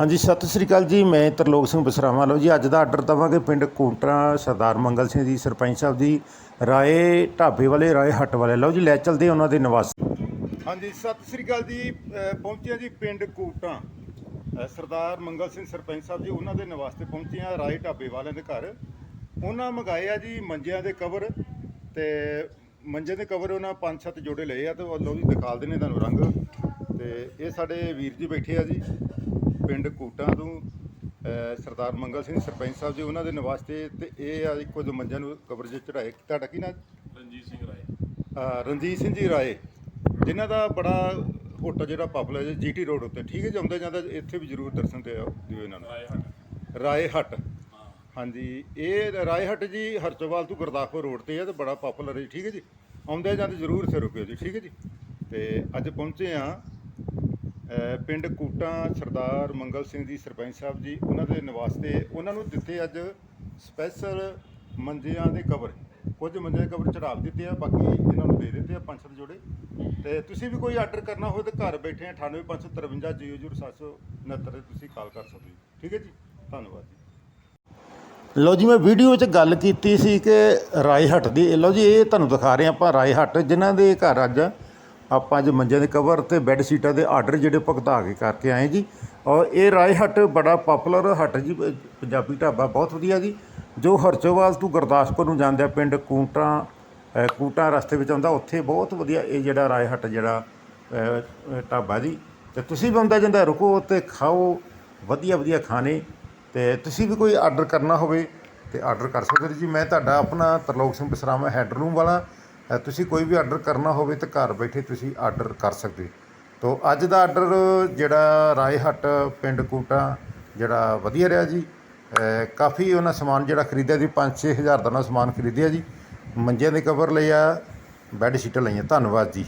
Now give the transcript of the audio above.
ਹਾਂਜੀ, ਸਤਿ ਸ੍ਰੀ ਅਕਾਲ ਜੀ। ਮੈਂ ਤਰਲੋਕ ਸਿੰਘ ਬਸਰਾਵਾ। ਲਓ ਜੀ, ਅੱਜ ਦਾ ਆਰਡਰ ਦਵਾਂਗੇ ਪਿੰਡ ਕੋਟਰਾ, ਸਰਦਾਰ ਮੰਗਲ ਸਿੰਘ ਜੀ, ਸਰਪੰਚ ਸਾਹਿਬ ਦੀ ਰਾਏ ਢਾਬੇ ਵਾਲੇ, ਰਾਏ ਹੱਟ ਵਾਲੇ। ਲਓ ਜੀ, ਲੈ ਚਲਦੇ ਉਹਨਾਂ ਦੇ ਨਿਵਾਸ। ਹਾਂਜੀ, ਸਤਿ ਸ੍ਰੀ ਅਕਾਲ ਜੀ। ਅਹ ਪਹੁੰਚੇ ਜੀ ਪਿੰਡ ਕੋਟਾ ਸਰਦਾਰ ਮੰਗਲ ਸਿੰਘ ਸਰਪੰਚ ਸਾਹਿਬ ਜੀ, ਉਹਨਾਂ ਦੇ ਨਿਵਾਸ ਤੇ ਪਹੁੰਚੇ ਆ ਰਾਏ ਢਾਬੇ ਵਾਲਿਆਂ ਦੇ ਘਰ। ਉਹਨਾਂ ਮੰਗਾਏ ਆ ਜੀ ਮੰਜਿਆਂ ਦੇ ਕਵਰ ਤੇ ਮੰਜੇ ਦੇ ਕਵਰ ਉਹਨਾਂ ਪੰਜ ਸੱਤ ਜੋੜੇ ਲਏ ਆ ਤੇ ਉਹ ਲਓ ਜੀ ਦਿਖਾਲ ਦਿੰਨੇ ਤੁਹਾਨੂੰ ਰੰਗ। ਤੇ ਇਹ ਸਾਡੇ ਵੀਰ ਜੀ ਬੈਠੇ ਆ ਜੀ। ਪਿੰਡ ਕੋਟਾ ਤੋਂ ਸਰਦਾਰ ਮੰਗਲ ਸਿੰਘ ਸਰਪੰਚ ਸਾਹਿਬ ਜੀ ਉਹਨਾਂ ਦੇ ਨਿਵਾਸ ਤੇ ਤੇ ਇਹ ਆ ਇੱਕੋ ਜੋ ਮੰਜਿਆਂ ਨੂੰ ਕਵਰ ਜੇ ਚੜਾਏ ਤੁਹਾਡਾ ਕੀ ਨਾਂ? ਰਣਜੀਤ ਸਿੰਘ ਰਾਏ। ਰਣਜੀਤ ਸਿੰਘ ਜੀ ਰਾਏ ਜਿਨ੍ਹਾਂ ਦਾ ਬੜਾ ਹੋਟਲ ਜਿਹੜਾ ਪਪੂਲਰ ਹੈ ਜੀਟੀ ਰੋਡ ਉੱਤੇ। ਠੀਕ ਹੈ ਜੀ ਆਉਂਦੇ ਜਾਂਦਾ ਇੱਥੇ ਵੀ ਜ਼ਰੂਰ ਦਰਸ਼ਨ ਤੇ ਆਓ ਦਿਓ ਇਹਨਾਂ ਨੂੰ। ਰਾਏ ਹੱਟ। ਹਾਂਜੀ ਇਹ ਰਾਏ ਹੱਟ ਜੀ ਹਰਚੋਵਾਲ ਤੋਂ ਗੁਰਦਾਸਪੁਰ ਰੋਡ ਤੇ ਹੈ ਤੇ ਬੜਾ ਪਪੂਲਰ ਹੈ ਜੀ, ਠੀਕ ਹੈ ਜੀ। ਆਉਂਦੇ ਜਾਂਦੇ ਜ਼ਰੂਰ ਇੱਥੇ ਰੁਕਿਓ ਜੀ ਠੀਕ ਹੈ ਜੀ। ਤੇ ਅੱਜ ਪਹੁੰਚੇ ਆ ਪਿੰਡ ਕੂਟਾ ਸਰਦਾਰ ਮੰਗਲ ਸਿੰਘ ਜੀ ਸਰਪੰਚ ਸਾਹਿਬ ਜੀ, ਉਹਨਾਂ ਦੇ ਨਿਵਾਸਤੇ ਉਹਨਾਂ ਨੂੰ ਦਿੱਤੇ ਅੱਜ ਸਪੈਸ਼ਲ ਮੰਜਿਆਂ ਦੇ ਕਵਰ ਕੁਝ ਮੰਜਿਆਂ ਦੇ ਕਵਰ ਚੜਾਵ ਦਿੱਤੇ ਆ, ਬਾਕੀ ਇਹਨਾਂ ਨੂੰ ਦੇ ਦਿੱਤੇ ਆ ਪੰਜ ਸੱਤ ਜੋੜੇ। ਤੇ ਤੁਸੀਂ ਵੀ ਕੋਈ ਆਰਡਰ ਕਰਨਾ ਹੋਵੇ ਤਾਂ ਘਰ ਬੈਠੇ 9855500769 ਤੇ ਤੁਸੀਂ ਕਾਲ ਕਰ ਸਕਦੇ ਹੋ। ਠੀਕ ਹੈ ਜੀ? ਧੰਨਵਾਦ ਜੀ। ਲਓ ਜੀ, ਮੈਂ ਵੀਡੀਓ 'ਚ ਗੱਲ ਕੀਤੀ ਸੀ ਕਿ ਰਾਏਹੱਟ ਦੀ। ਲਓ ਜੀ, ਇਹ ਤੁਹਾਨੂੰ ਦਿਖਾ ਰਹੇ ਹਾਂ ਆਪਾਂ ਰਾਏਹੱਟ, ਜਿਨ੍ਹਾਂ ਦੇ ਘਰ ਅੱਜ ਆਪਾਂ ਅੱਜ ਮੰਜਿਆਂ ਦੇ ਕਵਰ ਤੇ ਬੈੱਡ ਸ਼ੀਟਾਂ ਦੇ ਆਰਡਰ ਜਿਹੜੇ ਭੁਗਤਾ ਕੇ ਕਰਕੇ ਆਏ ਜੀ। ਔਰ ਇਹ ਰਾਏ ਹੱਟ ਬੜਾ ਪਪੂਲਰ ਹੱਟ ਜੀ, ਪੰਜਾਬੀ ਢਾਬਾ ਬਹੁਤ ਵਧੀਆ ਜੀ। ਜੋ ਹਰਚੋਵਾਲ ਤੋਂ ਗੁਰਦਾਸਪੁਰ ਨੂੰ ਜਾਂਦੇ ਆ, ਪਿੰਡ ਕੂਟਾਂ ਕੂਟਾਂ ਰਸਤੇ ਵਿੱਚ ਆਉਂਦਾ, ਉੱਥੇ ਬਹੁਤ ਵਧੀਆ ਇਹ ਜਿਹੜਾ ਰਾਏ ਹੱਟ ਜਿਹੜਾ ਢਾਬਾ ਜੀ। ਤੇ ਤੁਸੀਂ ਵੀ ਆਉਂਦਾ ਜਾਂਦਾ, ਰੁਕੋ ਤੇ ਖਾਓ, ਵਧੀਆ ਵਧੀਆ ਖਾਣੇ। ਤੇ ਤੁਸੀਂ ਵੀ ਕੋਈ ਆਰਡਰ ਕਰਨਾ ਹੋਵੇ ਤੇ ਆਰਡਰ ਕਰ ਸਕਦੇ ਜੀ। ਮੈਂ ਤੁਹਾਡਾ ਆਪਣਾ ਤਰਲੋਕ ਸਿੰਘ ਬਸਰਾਮਾ ਹੈਡਰੂਮ ਵਾਲਾ ਤੁਸੀਂ ਕੋਈ ਵੀ ਆਰਡਰ ਕਰਨਾ ਹੋਵੇ ਤਾਂ ਘਰ ਬੈਠੇ ਤੁਸੀਂ ਆਰਡਰ ਕਰ ਸਕਦੇ ਹੋ। ਤੋ ਅੱਜ ਦਾ ਆਰਡਰ ਜਿਹੜਾ ਰਾਏ ਹੱਟ ਪਿੰਡ ਕੂਟਾ ਜਿਹੜਾ ਵਧੀਆ ਰਿਹਾ ਜੀ। ਕਾਫੀ ਉਹਨਾਂ ਸਮਾਨ ਜਿਹੜਾ ਖਰੀਦਿਆ ਜੀ 5-6 ਹਜ਼ਾਰ ਦਾ ਉਹਨਾਂ ਸਮਾਨ ਖਰੀਦਿਆ ਜੀ। ਮੰਜਿਆਂ ਦੇ ਕਵਰ ਲਏ ਆ ਬੈੱਡ ਸ਼ੀਟਾਂ ਲਈਆਂ, ਧੰਨਵਾਦ ਜੀ।